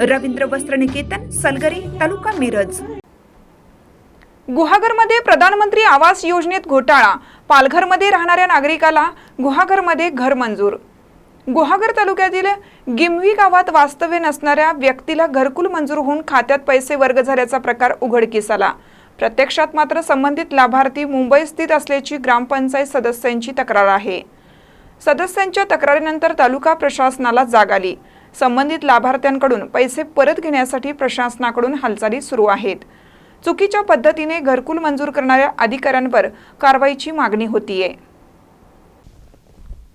रवींद्र वस्त्र निकेतन सलगरी तालुका मिरज. गुहागरमध्ये प्रधानमंत्री आवास योजनेत घोटाळा. पालघरमध्ये राहणाऱ्या नागरिकाला गुहागरमध्ये घर मंजूर. गुहागर तालुक्यातील गिमवी गावात वास्तव्य नसणाऱ्या व्यक्तीला घरकुल मंजूर होऊन खात्यात पैसे वर्ग झाल्याचा प्रकार उघडकीस आला प्रत्यक्षात मात्र संबंधित लाभार्थी मुंबई स्थित असल्याची ग्रामपंचायत सदस्यांची तक्रार आहे. सदस्यांच्या तक्रारीनंतर तालुका प्रशासनाला जाग आली. संबंधित लाभार्थ्यांकडून पैसे परत घेण्यासाठी प्रशासनाकडून हालचाली सुरू आहेत. चुकीच्या पद्धतीने घरकुल मंजूर करणाऱ्या अधिकाऱ्यांवर कारवाईची मागणी होतीये.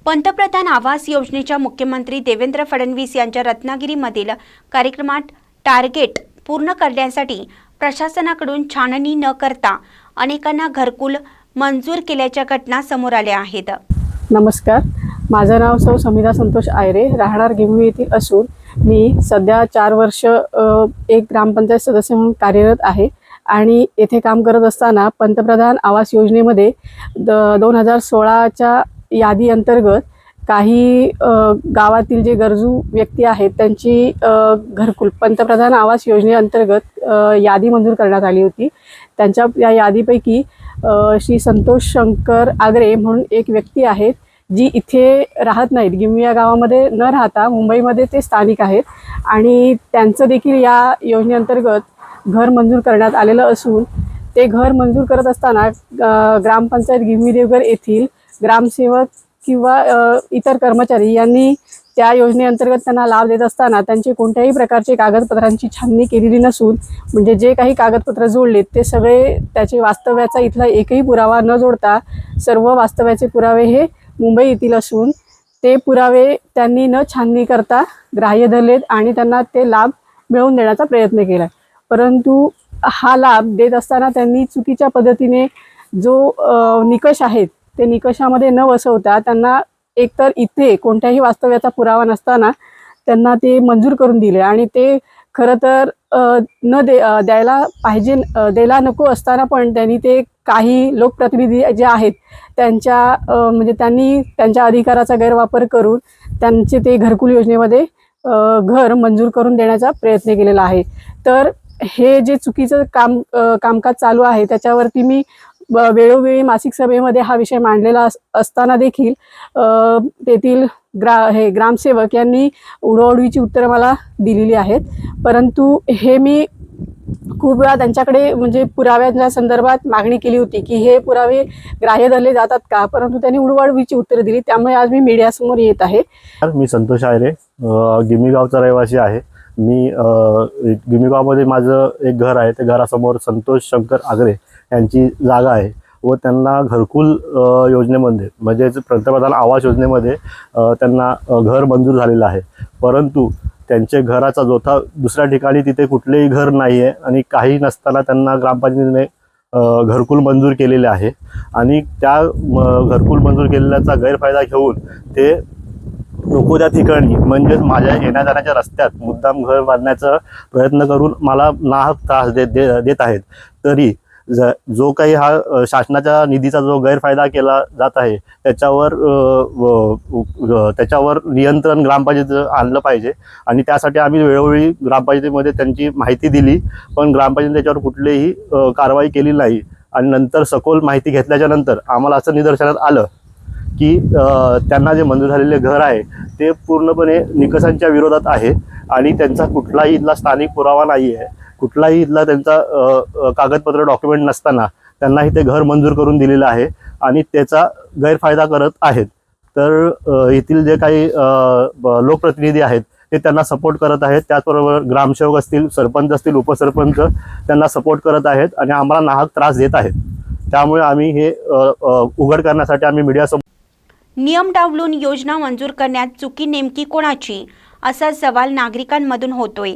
पंतप्रधान आवास योजनेच्या मुख्यमंत्री देवेंद्र फडणवीस यांच्या रत्नागिरीमधील कार्यक्रमात टार्गेट पूर्ण करण्यासाठी प्रशासनाकडून छाननी न करता अनेकांना घरकुल मंजूर केल्याच्या घटना समोर आल्या आहेत. नमस्कार. माझं नाव सौ समिधा संतोष आयरे राहणार गिमवी येथील असून मी सध्या चार वर्ष एक ग्रामपंचायत सदस्य म्हणून कार्यरत आहे आणि येथे काम करत असताना पंतप्रधान आवास योजनेमध्ये द दोन हजार सोळाच्या यादी अंतर्गत काही गावातील जे गरजू व्यक्ती आहेत त्यांची घरकुल पंतप्रधान आवास योजनेअंतर्गत यादी मंजूर करण्यात आली होती. त्यांच्या या यादीपैकी श्री संतोष शंकर आगरे म्हणून एक व्यक्ती आहेत. जी इथे राहत नाहीत गिम्मी या गावामध्ये न राहता मुंबईमध्ये ते स्थानिक आहेत. आणि त्यांचं देखील या योजनेअंतर्गत घर मंजूर करण्यात आलेलं असून ते घर मंजूर करत असताना ग्रामपंचायत गिम्मी देवघर येथील ग्रामसेवक किंवा इतर कर्मचारी यांनी त्या योजनेअंतर्गत त्यांना लाभ देत असताना त्यांचे कोणत्याही प्रकारचे कागदपत्रांची छाननी केलेली नसून म्हणजे जे काही कागदपत्र जोडलेत ते सगळे त्याचे वास्तव्याचा इथला एकही पुरावा न जोडता सर्व वास्तव्याचे पुरावे हे मुंबई येथील असून ते पुरावे त्यांनी न छाननी करता ग्राह्य धरलेत आणि त्यांना ते लाभ मिळवून देण्याचा प्रयत्न केला परंतु हा लाभ देत असताना त्यांनी चुकीच्या पद्धतीने जो निकष आहेत ते निकषामध्ये न बसवता त्यांना एकतर इथे कोणत्याही वास्तव्याचा पुरावा नसताना त्यांना ते मंजूर करून दिले. आणि ते खरं तर न दे द्यायला पाहिजे द्यायला नको असताना पण त्यांनी ते काही लोकप्रतिनिधी जे आहेत त्यांच्या म्हणजे त्यांनी त्यांच्या अधिकाराचा गैरवापर करून त्यांचे ते घरकुल योजनेमध्ये घर मंजूर करून देण्याचा प्रयत्न केलेला आहे. तर हे जे चुकीचं काम कामकाज चालू आहे त्याच्यावरती मी वेळोवेळी मासिक सभेमध्ये हा विषय मांडलेला अस- असताना देखील तेथील ग्रा हे ग्रामसेवक यांनी उडवडवीची उत्तरं मला दिलेली आहेत. परंतु हे मी खूप वेळा त्यांच्याकडे म्हणजे पुराव्यांच्या संदर्भात मागणी केली होती की हे पुरावे ग्राह्य धरले जातात का? परंतु त्यांनी उडवाडवीची उत्तरं दिली. त्यामुळे आज मी मीडियासमोर येत आहे. मी संतोष आयरे. गिमीगावचा रहिवासी आहे. मी गिमीगावमध्ये माझं एक घर आहे. त्या घरासमोर संतोष शंकर आगरे यांची जागा आहे व त्यांना घरकुल योजनेमध्ये म्हणजेच पंतप्रधान आवास योजनेमध्ये त्यांना घर मंजूर झालेलं आहे. परंतु त्यांचे घराचा जोथा दुसऱ्या ठिकाणी तिथे कुठलेही घर नाही आहे आणि काही नसताना त्यांना ग्रामपंचायतीने घरकुल मंजूर केलेले आहे. आणि त्या म, घरकुल मंजूर केलेल्याचा गैरफायदा घेऊन ते नको त्या ठिकाणी म्हणजेच माझ्या येण्या जाण्याच्या रस्त्यात मुद्दाम घर बांधण्याचा प्रयत्न करून मला नाहक त्रास देत दे, देत आहेत. तरी ज जो काही हा शासनाच्या निधीचा जो गैरफायदा केला जात आहे त्याच्यावर व- त्याच्यावर नियंत्रण ग्रामपंचायत आणलं पाहिजे. आणि त्यासाठी आम्ही वेळोवेळी ग्रामपंचायतीमध्ये त्यांची माहिती दिली पण ग्रामपंचायत त्याच्यावर कुठलीही कारवाई केली नाही. आणि नंतर सखोल माहिती घेतल्याच्या नंतर आम्हाला असं निदर्शनात आलं की त्यांना जे मंजूर झालेले घर आहे ते पूर्णपणे निकषांच्या विरोधात आहे. आणि त्यांचा कुठलाही इथला स्थानिक पुरावा नाही आहे कुठलाही इथला त्यांचा कागदपत्र डॉक्युमेंट नसताना त्यांनाही ते घर मंजूर करून दिलेलं आहे आणि त्याचा गैरफायदा करत आहेत. तर येथील जे काही लोकप्रतिनिधी आहेत ते त्यांना सपोर्ट करत आहेत. त्याचबरोबर ग्रामसेवक असतील सरपंच असतील उपसरपंच त्यांना सपोर्ट करत आहेत आणि आम्हाला नाहक त्रास देत आहेत. त्यामुळे आम्ही हे उघड करण्यासाठी आम्ही मीडियासमोर नियम डावलून योजना मंजूर करण्यात चुकी नेमकी कोणाची? असा सवाल नागरिकांमधून होतोय.